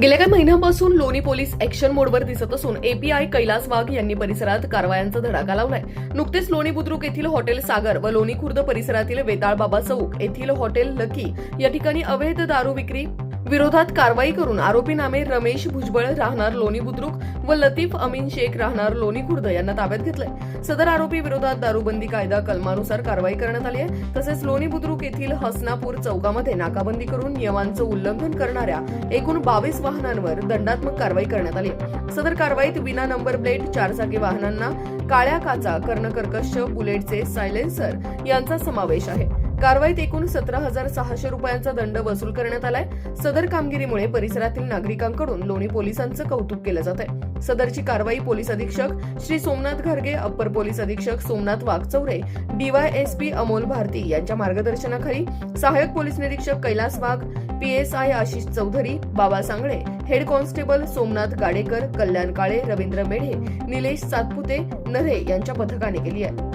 गेल्या काही महिन्यापासून लोणी पोलीस ऍक्शन मोडवर दिसत असून एपीआय कैलास वाघ यांनी परिसरात कारवायांचा धडाका लावलाय. नुकतेच लोणी बुद्रुक येथील हॉटेल सागर व लोणी खुर्द परिसरातील वेताळबाबा चौक येथील हॉटेल लकी या ठिकाणी अवैध दारू विक्री विरोधात कारवाई करून आरोपी नामे रमेश भुजबळ राहणार लोणी बुद्रुक व लतीफ अमीन शेख राहणार लोणी खुर्द यांना ताब्यात घेतलंय. सदर आरोपी विरोधात दारूबंदी कायदा कलमानुसार कारवाई करण्यात आली आहे. तसेच लोणी बुद्रुक येथील हसनापूर चौकामध्ये नाकाबंदी करून नियमांचं उल्लंघन करणाऱ्या एकूण बावीस वाहनांवर दंडात्मक कारवाई करण्यात आली सदर कारवाईत विना नंबर प्लेट चारचाकी वाहनांना काळ्या काचा कर्णकर्कश बुलेटचे सायलेन्सर यांचा समावेश आहे. कारवाईत एकूण सतरा हजार सहाशे रुपयांचा दंड वसूल करण्यात आलाय. सदर कामगिरीमुळे परिसरातील नागरिकांकडून लोणी पोलिसांचं कौतुक केलं जात आहे सदरची कारवाई पोलीस अधीक्षक श्री सोमनाथ घरगे अप्पर पोलीस अधीक्षक सोमनाथ वाघचौरे डीवायएसपी अमोल भारती यांच्या मार्गदर्शनाखाली सहाय्यक पोलीस निरीक्षक Kailas Wagh PSI Ashish Chaudhari Baba Sangle head constable Somnath Gadekar Kalyan Kale Ravindra Medhe Nilesh Satpute Nare यांच्या पथकाने केली आहे.